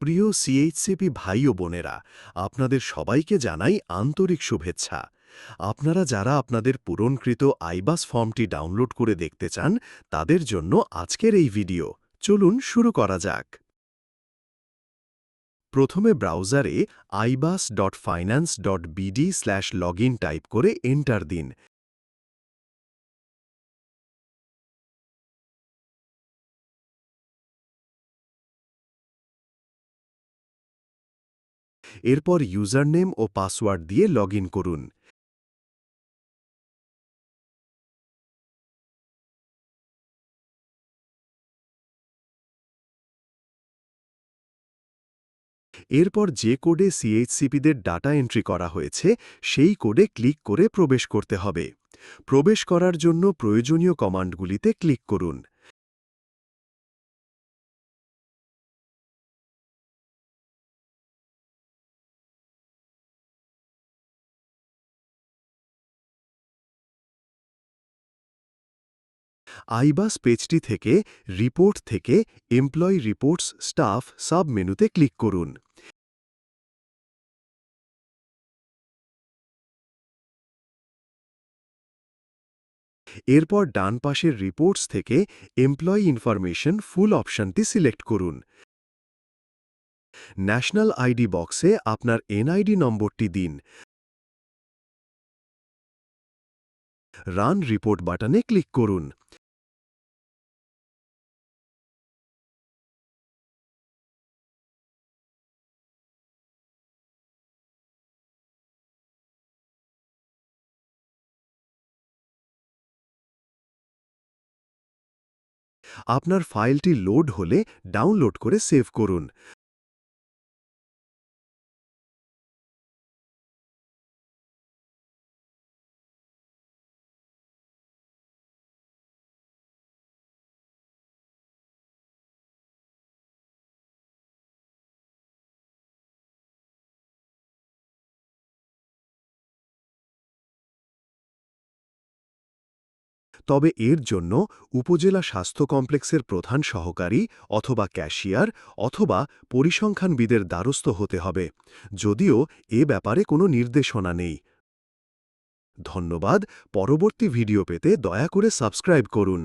প্রিয় সিএইচসিপি ভাই ও বোনেরা, আপনাদের সবাইকে জানাই আন্তরিক শুভেচ্ছা। আপনারা যারা আপনাদের পূরণকৃত আইবাস ফর্মটি ডাউনলোড করে দেখতে চান, তাদের জন্য আজকের এই ভিডিও। চলুন শুরু করা যাক। প্রথমে ব্রাউজারে iBAS dot finance dot BD slash log type করে এন্টার দিন। এরপর ইউজারনেম ও পাসওয়ার্ড দিয়ে লগ করুন। এরপর যে কোডে সিএইচসিপিদের ডাটা এন্ট্রি করা হয়েছে, সেই কোডে ক্লিক করে প্রবেশ করতে হবে। প্রবেশ করার জন্য প্রয়োজনীয় কমান্ডগুলিতে ক্লিক করুন। আইবাস পেজটি থেকে রিপোর্ট থেকে এমপ্লয়ি রিপোর্টস স্টাফ সাব মেনুতে ক্লিক করুন। এরপর ডান পাশের রিপোর্টস থেকে এমপ্লয়ি ইনফরমেশন ফুল অপশনটি সিলেক্ট করুন। ন্যাশনাল আইডি বক্সে আপনার এনআইডি নম্বরটি দিন। রান রিপোর্ট বাটনে ক্লিক করুন। আপনার ফাইলটি লোড হলে ডাউনলোড করে সেভ করুন। তবে এর জন্য উপজেলা স্বাস্থ্য কমপ্লেক্সের প্রধান সহকারী অথবা ক্যাশিয়ার অথবা পরিসংখ্যানবিদের দ্বারস্থ হতে হবে, যদিও এ ব্যাপারে কোনো নির্দেশনা নেই। ধন্যবাদ, পরবর্তী ভিডিও পেতে দয়া করে সাবস্ক্রাইব করুন।